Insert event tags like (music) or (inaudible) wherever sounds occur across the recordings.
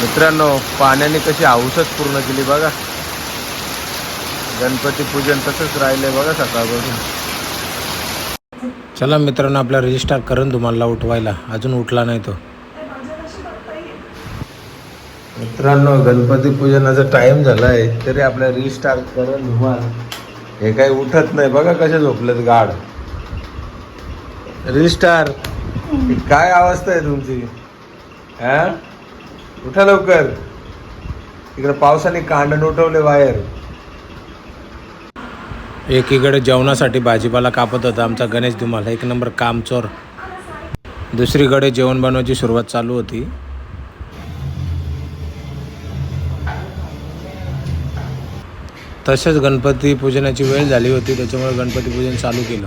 मित्रांनो पाण्याने कशी हाऊसच पूर्ण केली बघा. गणपती पूजन तसंच राहिले बघा सकाळपासून. चला मित्रांनो आपला रजिस्टर करून तुम्हाला उठवायला. अजून उठला नाही तो. मित्रांनो गणपती पूजनाचा टाइम झालाय. तरी आपल्या रिस्टार्ट करून धुमाल हे काही उठत नाही बघा कसे झोपलेत गाड रिस्टार काय अवस्था आहे तुमची? हा? उठा लवकर. इकडे पावसाने कांडण उठवले बाहेर. एकीकडे जेवणासाठी भाजीपाला कापत होता आमचा गणेश धुमाल. एक नंबर कामचोर. दुसरीकडे जेवण बनवायची सुरुवात चालू होती. तसेच गणपती पूजनाची वेळ झाली होती त्याच्यामुळे गणपती पूजन चालू केलं.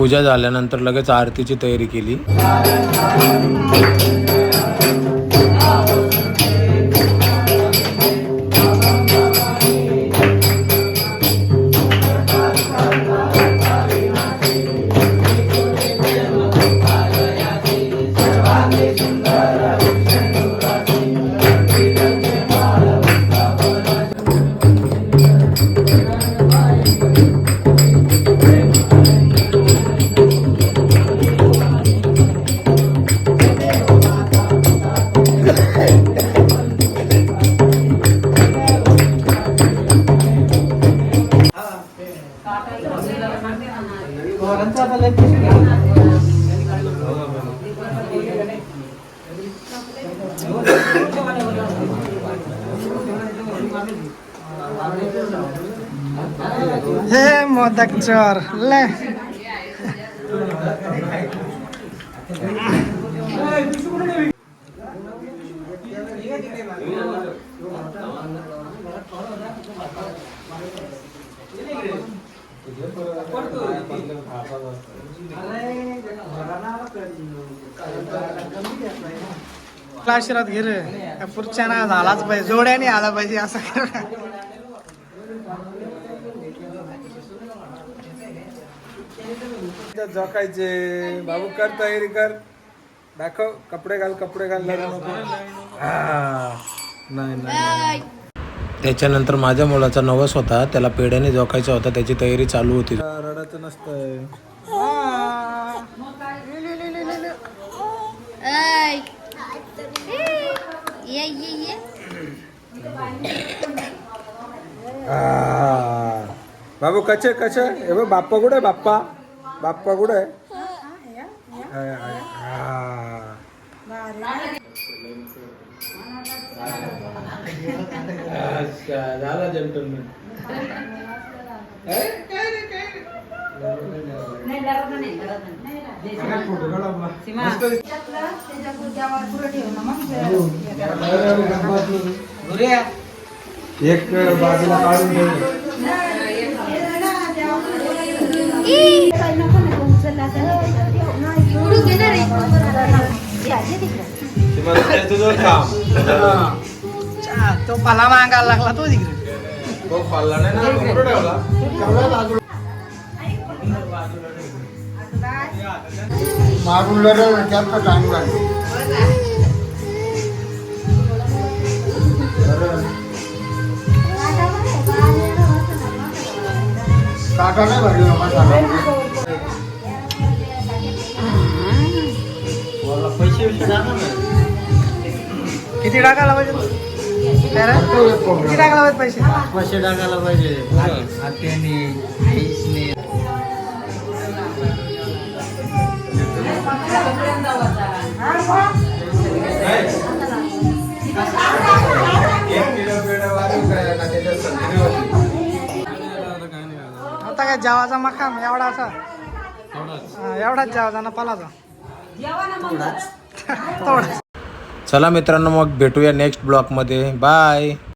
पूजा झाल्यानंतर लगेच आरतीची तयारी केली. হে মদক চোর লে। ले आशीर्वाद घे रे पुढच्या ना झालाच पाहिजे. जोड्याने आला पाहिजे असं कर बाबू कर तयारी कर. दाखव. कपडे घाल कपडे घाल. हा. नाही नाही त्याच्यानंतर माझ्या मुलाचा नवस होता. त्याला पेढ्याने जोकायचा होता. त्याची तयारी चालू होती. रडायचं नसतंय. Ye ye. आ. बाबू कचे कचे हे बघ बाप्पा कुठे आहे बाप्पा बाप्पा कुठे आहे आहे, आहे. आ. अच्छा झाला gentleman. एक बाजूला काढून ठेव उडून घेणार आहे तुझं काम चा, तो पला मागायला लागला तो तिकडे तो खाल्ला नाही ना तो कुठं ठेवला मारून लढवलं जास्त टाइम लागतो काटा नाही भरला मसाला किती टाकायला पाहिजे काय रे? किती टाकायला पाहिजे पैसे पैसे टाकायला पाहिजे हात्याने आईसने आता काय जेवाचा मकाम एवढा असा? हा, एवढाच जेवा जाणं पालाचा. (laughs) चला मित्रांनो मग भेटूया नेक्स्ट ब्लॉगमध्ये बाय